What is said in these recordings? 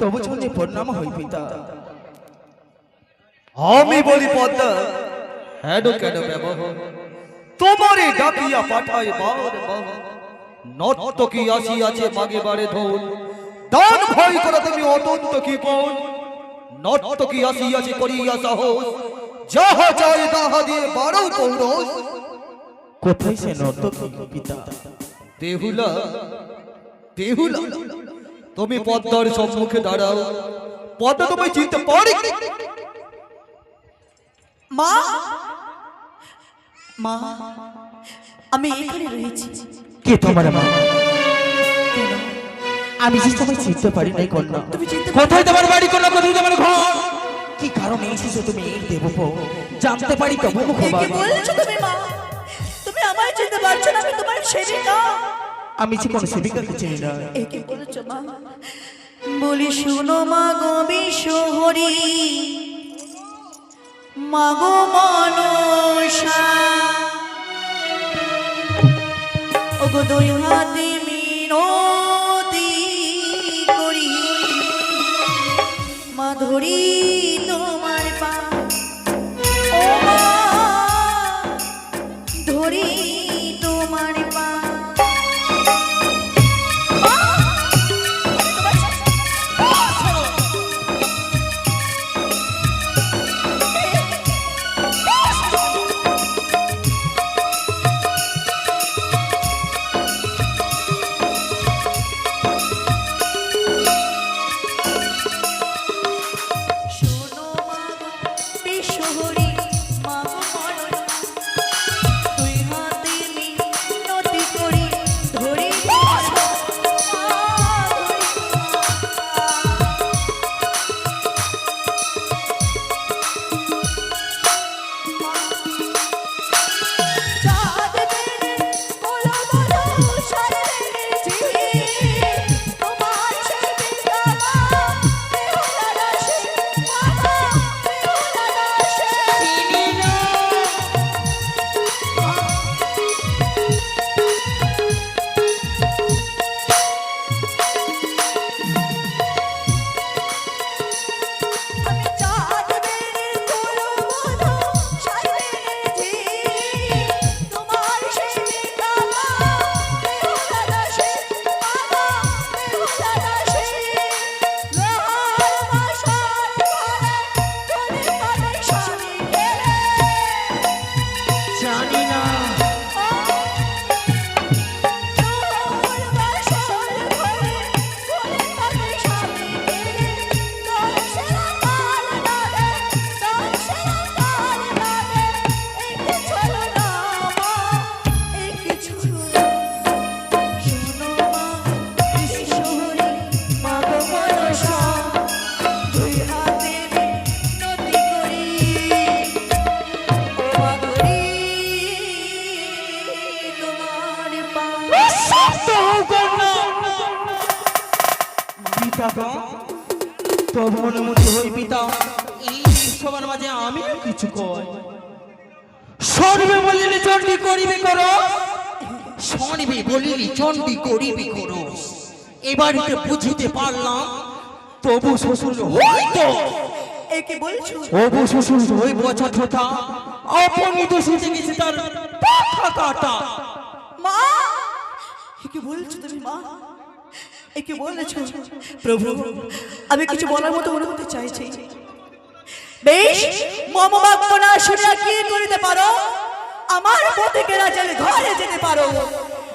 তবু চলে প্রণাম হই পিতা। আমি বলি পদ্মা হেড কেন ব্যবহার তোমারে ডাকিয়া পাঠায় বার বার নর্তকী আসিয়াছে বাগে বারে ধোল দান ভয় করে তুমি অতন্ত কি কোন নর্তকী আসিয়াছে করিয়া সাহস। যাহা চাই তাহা দিয়ে বারো পৌরস। কোথায় সে নর্তক পিতা? দেহুলা দেহুলা তুমি পদ্মার সম্মুখে দাঁড়াও। পদ্মা তোমায় চিনতে পারি মা! মা! আমি এখানে রয়েছি। কে তোমার মা? আমি যে তোমায় চিনতে পারি নাই কন্যা। তুমি চিনতে কোথায় তোমার বাড়ি কন্যা? কোথায় তোমার ঘর? কি কারণে এসেছ তুমি এই দেবপ? জানতে পারি তো মুখ বলছো তুমি মা? তুমি আমায় চিনতে পারছ না আমি তোমার সেবিকা আমি যে কোনো সেবিকাকে চিনি না মা। বলি শুনো মা গো বিশ্বহরি মা গো মনসা। ও গো দুই হাতে মিনতি করি। মা ধরি তোমার পা। পিতা তবু অনুমতি হই পিতা। এই সবার মাঝে আমি কিছু কই। সর্বে বলিলে চণ্ডী করিবে করো। শনিবে বলিলি চণ্ডী করিবি করো। এবারে বুঝিতে পারলাম তবু শ্বশুর হইতো একে বলছো? অবু শ্বশুর হই বছা ঠোঁটা তো শুনতে গেছে তার পাখা কাটা। মা! একে বলছো তুমি মা? একে বলেছ? প্রভু আমি কিছু বলার মতো অনুমতি চাইছি। বেশ মম বাক্য না শুনিয়া কি করিতে পারো? আমার পথে রাজের ঘরে যেতে পারো।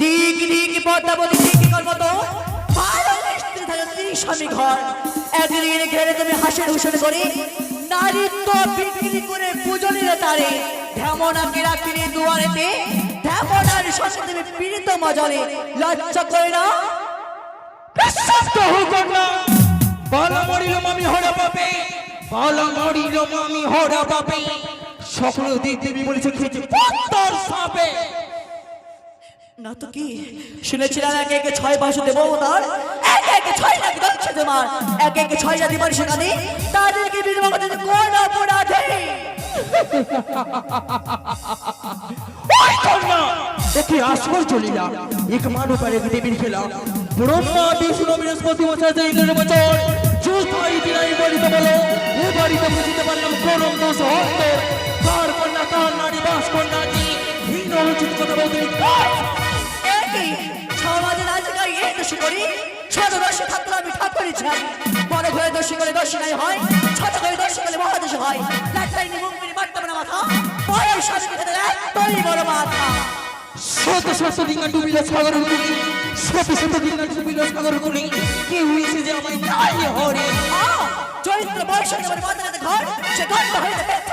দিক দিক পদ্মাবতী দিক কর্মত ভালো স্ত্রী থাকে স্ত্রী স্বামী ঘর? একদিন ঘেরে তুমি হাসির হুসন করে। নারীত্ব বিক্রি করে পূজনীয় তারে। ধ্যামনা কিরা কিনে দুয়ারেতে ধ্যামনার সঙ্গে তুমি পীড়িত মজলে লজ্জা করে না? হোক না বালা মরিল মামি হরা পাবে বালা মরিল মামি হরা পাবে সকল দিক দেবী বলেছে খেয়েছে পত্তর সাপে। না তো কি শুনেছিলাম একে একে ছয় বাসু দেবো তার একে একে ছয় লাখ দচ্ছে তোমার একে একে ছয় জাতি মানুষ সেখানে তাদেরকে বিধবা কোন অপরাধে কন্যা একে আশ্চর্য লীলা এক আর এক দেবীর খেলা। ব্রহ্মা, বিষ্ণু, বৃহস্পতি, মশাই যে ইন্দ্রের বচন যুথাই দিনাই বলিতে বলো। এ বাড়িতে বুঝিতে পারলাম করম দোষ হস্ত কার কন্যা কার নারী, বাস কন্যা, কি ভিন্ন উচিত কথা বলতে কার? সমাজের আজকাল এই দোষী করি। ছোট দোষী থাকলে আমি ঠাকুরই চাই বড় ঘরে দোষী করে দোষী নাই হয়, ছোট ঘরে দোষী করলে মহাদোষ হয়। লাটাই নিমুখ মিনি মারতে পারে মাথা। বড় স্বামীকে খেতে দেয় তোরই বড় মাথা। শত শত ডিঙ্গা ডুবিল সাগর গুলি শত শত ডিঙ্গা ডুবিল সাগর গুলি। কি হয়েছে যে আমার তাই হরে! চরিত্র বয়স একেবারে মাথাতে ঘর সে যাবে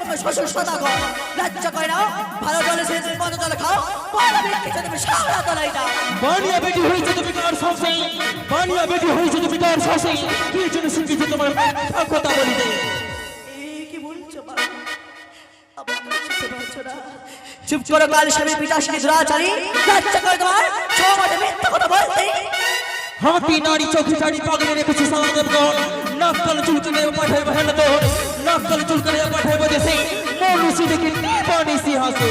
তোমার শ্বশুর সদা ঘর লজ্জা করে না? ভালো জলে সে তুমি মদ জলে খাও। বড় বিক্রি তুমি সারা তলাই দাও বানিয়া বেটি হয়েছে তুমি কার বানিয়া বেটি হয়েছে তুমি কার কি জন্য শিখেছে তোমার কথা বলিতে? চুপ করো কাল স্বামী পিতা শ্রী দুরাচারী লজ্জা করে তোমার সমাজে মিথ্যা কথা বলতে। হাতি নারী চোখে চারি পাগলে রেখেছে সালাদেব গণ নাককাল চুলকালে পাঠাই বহেল তো নাককাল চুলকালে পাঠাই বজেছে মনুষ্য দেখে নিপানি সিহাসে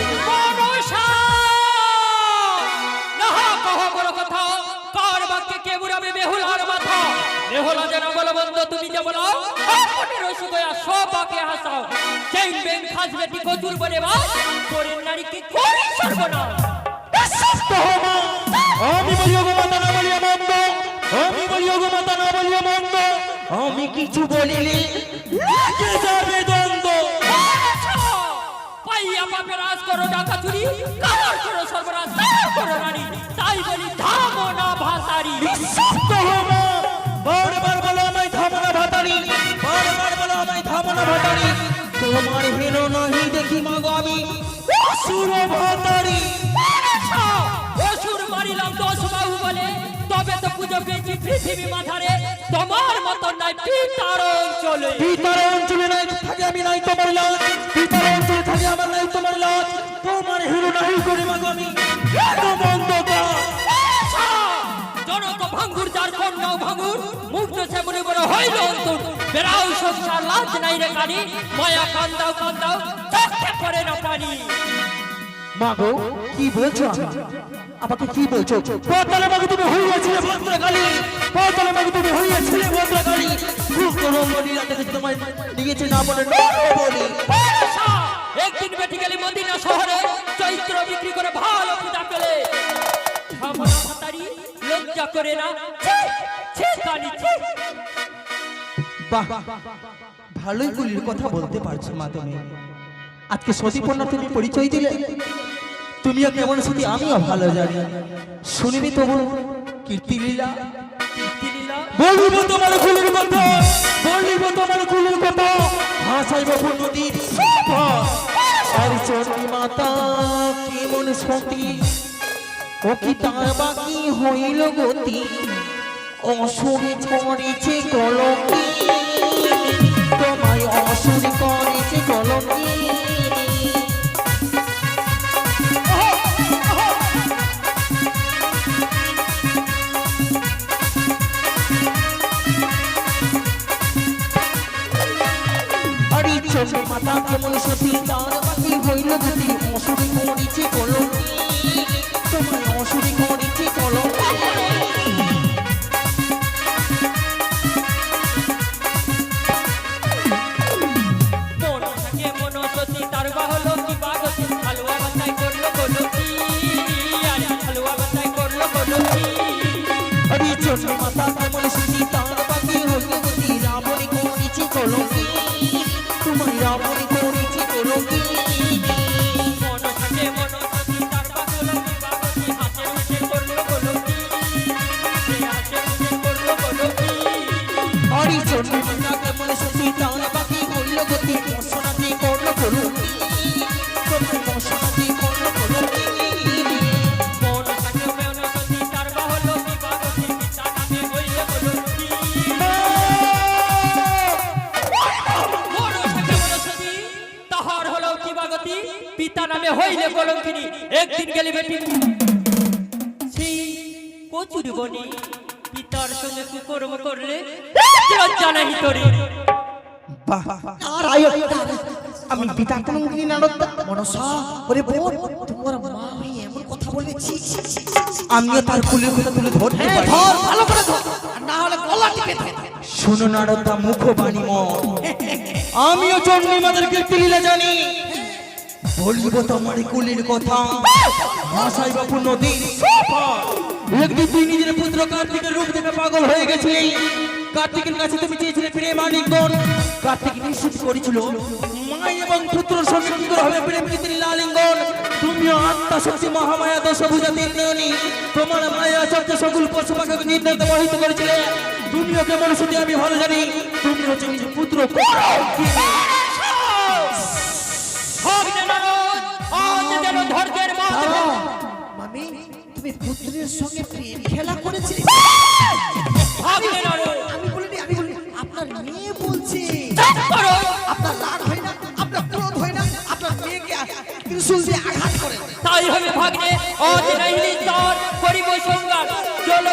বেহুলা যেন বলবন্ত তুমি যে বলো, আপনি রসিক হইয়া সব বাকে হাসাও। চেইন বেন খাস বেটি কচুর বলে নারীকে করি আমি বলি গো মাতা না বলিয়া মন্দ। আমি বলি গো মাতা না মন্দ। আমি কিছু বলিলে লেগে যাবে দ্বন্দ্ব! পাইয়া রাজ করো ডাকা চুরি, কারোর করো সর্বনাশ, করো নারী। তাই বলি থামো না ভাতারি সত্য হমা বারবার বলো আমায় থামনা ভাতারি বারবার বলো আমায় থামনা ভাতারি তোমার হেনো নাহি দেখি মাগো আমি অসুর ভাতারি অসুর মারিলাম দশ বাহু বলে তবে তো পুজো পেয়েছি পৃথিবী মাথারে। তোমার মতন নাই পিতার অঞ্চলে। পিতার অঞ্চলে নাই থাকে আমি নাই তোমার লাল। পিতার অঞ্চলে থাকে আমার নাই তোমার লাল। তোমার হেনো নাহি করে মাগো আমি এত বন্ধ জনক ভাঙ্গুর যার কন্যাও ভাঙ্গুর মুগ্ধ সে মনে বড় হইল অন্তর। বেড়াও সংসার লাজ নাই রে কানি মায়া কান্দাও কান্দাও চোখে পড়ে না পানি। মাগো কি বলছো আমাকে কি বলছো? পরতলে মাগো তুমি হইয়াছিলে ভদ্রকালী। পরতলে মাগো তুমি হইয়াছিলে ভদ্রকালী। খুব করো মনি রাতে কিছু তোমায় লিখেছে না বলে বলি! একদিন বেটি গেলি মদিনা শহরে চৈত্র বিক্রি করে ভালো পূজা পেলে। লজ্জা করে না। বাহ ভালোই গুলির কথা বলতে পারছ মা তুমি। আজকে সতীপূর্ণ তুমি পরিচয় দিলে। তুমিও কেমন সতী আমিও ভালো জানি। শুনিনি তবু কীর্তি লীলা বলিব তোমার কুলের কথা বলিব তোমার কুলের কথা। হাসাইব নদীর আর চন্ডী মাতা কেমন সতী। ও কি তার বাকি হইল গতি, অসুরে ছড়েছে কলকি। তোমায় অসুরে করেছে কলকি। মাতা কেমন সতী, তার বাকি হইল গতি অসুরে করেছে কলকি। তোমায় অসুরে করেছে কলকি মন থাকে মন কলঙ্কিনী একদিন গেলি বেটি। কচুর বনে পিতার সঙ্গে কুকর্ম করলে লজ্জা নাহি তোরে আমি পিতা নারদ মনসা ওরে বোন তোমার মা এমন কথা বলবে। আমিও তার কুলের কথা তুলে ধরতে হ্যাঁ, পারি। ধর ভালো করে ধর। না হলে গলা টিপে ধর। শোনো নারদা মন আমিও চন্ডী মাদের কীর্তিলীলা জানি। বলিব তোমার কুলের কথা। ভাষাই বাপু সফর। একদিন তুই নিজের পুত্র কার্তিকের রূপ দেখে পাগল হয়ে গেছিলি। কার্তিকের কাছে তুমি চেয়েছিলে প্রেম আলিঙ্গন কার্তিক নিশ্চিত করেছিল, মাই এবং কি করে হবে প্রেম প্রীতির লালিঙ্গন? তুমিও আত্মা শক্তি মহামায়া দশ তিন নয়নি তোমার মায়া চক্র সকল পশু পাখিকে নির্দেশ মোহিত করেছিলে। তুমিও কেমন শুধু আমি ভালো জানি। তুমি হচ্ছে পুত্র। তুমি পুত্রের সঙ্গে প্রেম খেলা নারদ আমি বলিনি আমি বলিনি আপনার মেয়ে বলছে। আপনার রাগ হয় না আপনার ক্রোধ হয় না আপনার মেয়েকে ত্রিশূল দিয়ে আঘাত করে। তাই হবে ভাগ্নে আজ নাহিলি তার করিব সংগার চল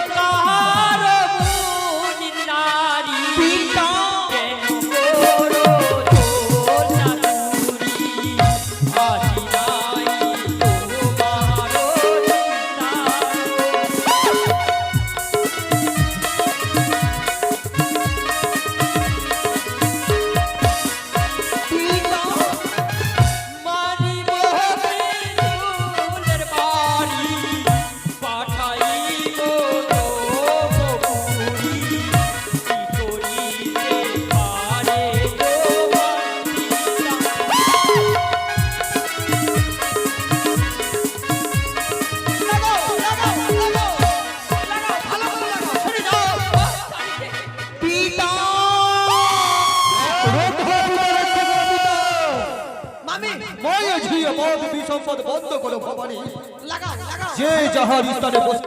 যাহার স্থানে বসে